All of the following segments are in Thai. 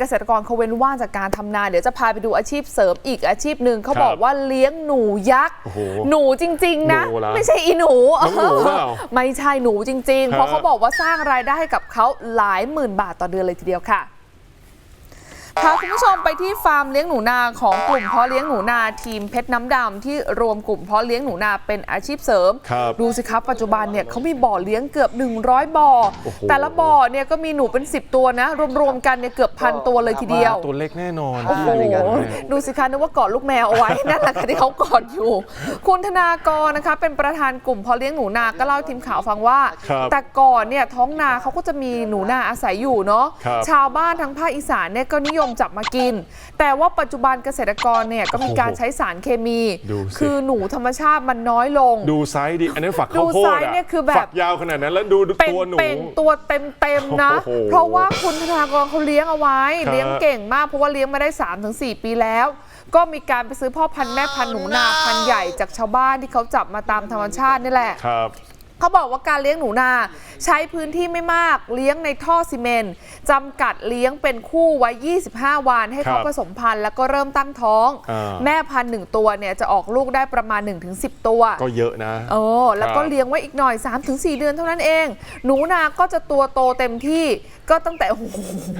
เกษตรกรเขาเว้นว่างจากการทำนา เดี๋ยวจะพาไปดูอาชีพเสริมอีกอาชีพหนึ่งเขาบอกว่าเลี้ยงหนูยักษ์โอ้โหหนูจริง ๆ นะหนูเหรอไม่ใช่อีหนูน้องหนูเปล่าไม่ใช่หนูจริง ๆ เพราะฮะเขาบอกว่าสร้างรายได้ให้กับเขาหลายหมื่นบาทต่อเดือนเลยทีเดียวค่ะ พาคุณผู้ชมไปที่ฟาร์มเลี้ยงหนูนาของกลุ่มเพาะเลี้ยงหนูนาทีมเพชรน้ำดำที่รวมกลุ่มเพาะเลี้ยงหนูนาเป็นอาชีพเสริม ครับดูสิครับปัจจุบันเนี่ยเขามีบ่อเลี้ยงเกือบ 100 บ่อ โอ้โห แต่ละบ่อเนี่ยก็มีหนูเป็น 10 ตัวนะ รวมๆกันเนี่ยเกือบพันตัวเลยทีเดียว ตัวเล็กแน่นอนโอ้โห ที่อยู่ในนั้นเนี่ย ดูสิคะนึกว่ากอดลูกแมวเอาไว้ นั่นแหละค่ะที่เขากอดอยู่ คุณธนากรนะคะ เป็นประธานกลุ่มเพาะเลี้ยงหนูนา ก็เล่าให้ทีมข่าวฟังว่า ครับแต่ก่อนเนี่ยท้องนาเขาก็จะมีหนูนาอาศัยอยู่เนาะ ครับ ชาวบ้านทั้งภาคอีสานเนี่ยก็นิยมจับมากิน แต่ว่าปัจจุบันเกษตรกรเนี่ยก็มีการใช้สารเคมี ดูสิ คือหนูธรรมชาติมันน้อยลง ดูไซส์ดิอันนั้นฝักข้าวดูโพดไซส์อะเนี่ยคือแบบ ฝักยาวขนาดนั้นแล้วดูเป็นตัวหนู เป็นตัวเต็มเต็มๆนะ โอ้โหเพราะว่าคุณธนากรเขาเลี้ยงเอาไว้ ครับเลี้ยงเก่งมาก เพราะว่าเลี้ยงมาได้ 3-4 ปีแล้ว ก็มีการไปซื้อพ่อพันธุ์แม่พันธุ์หนูนาพันธุ์ใหญ่จากชาวบ้านที่เขาจับมาตามธรรมชาตินี่แหละ ครับ เขาบอกว่าการเลี้ยงหนูนา ใช้พื้นที่ไม่มากเลี้ยงในท่อซีเมนต์จำกัดเลี้ยงเป็นคู่ไว้ 25 วัน ให้เขาครับผสมพันธุ์แล้วก็เริ่มตั้งท้อง อ่า แม่พันธุ์หนึ่งตัวเนี่ยจะออกลูกได้ประมาณ 1-10 ตัว ก็เยอะนะเออแล้วก็ครับเลี้ยงไว้อีกหน่อย 3-4 เดือนเท่านั้นเอง หนูนาก็จะตัวโตเต็มที่ก็ตั้งแต่โอ้โห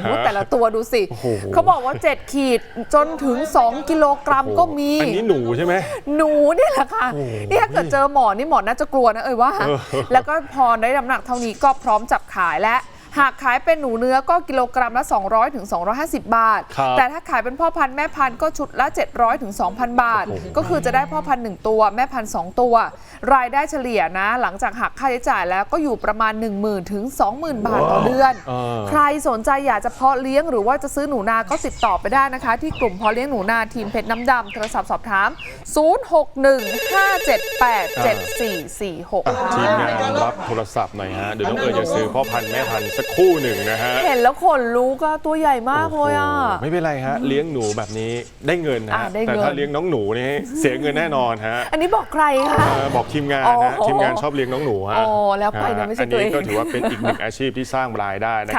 ฮะแต่ละตัวดูสิ โอ้โห เขาบอกว่า 7 ขีดจนถึง 2 กิโลกรัมก็มี อันนี้หนูใช่ไหม หนูนี่แหละค่ะโอ้โหนี่ถ้าเกิดเจอหมอนี่หมอน่าจะกลัวนะเอ่ยว่า เออแล้วก็พอได้น้ำหนักเท่านี้ก็พร้อมจับขายและ หากขายเป็นหนูเนื้อก็กิโลกรัมละ 200ถึง250 บาทครับแต่ถ้าขายเป็นพ่อพันธุ์แม่พันธุ์ก็ชุดละ 700ถึง2,000 บาทโอ้โหก็คือจะได้พ่อพันธุ์หนึ่งตัว แม่พันธุ์สองตัว รายได้เฉลี่ยนะ หลังจากหักค่าใช้จ่ายแล้วก็อยู่ประมาณ 10,000ถึง20,000 บาทต่อเดือนเออใครสนใจอยากจะเพาะเลี้ยงหรือว่าจะซื้อหนูนาก็ติดต่อไปได้นะคะ ที่กลุ่มเพาะเลี้ยงหนูนาทีมเพชรน้ำดำโทรศัพท์สอบถาม 0615787446ทีมงานรับโทรศัพท์หน่อยฮะเดี๋ยวน้องเอ๋ยจะซื้อพ่อพันธุ์แม่พันธุ์สักคู่หนึ่งนะฮะ เห็นแล้วขนลุกอะตัวใหญ่มากเลยอะโโหไม่เป็นไรฮะ เลี้ยงหนูแบบนี้ได้เงินนะอะฮะได้เงิน แต่ถ้าเลี้ยงน้องหนูนี่เสียเงินแน่นอนฮะอันนี้บอกใครคะ เออบอกทีมงานนะอ๋อทีมงานชอบเลี้ยงน้องหนูฮะอ๋อแล้วไปนะไม่ใช่อันตัวนี้เองก็ถือว่าเป็นอีกหนึ่งอาชีพที่สร้างรายได้นะครับ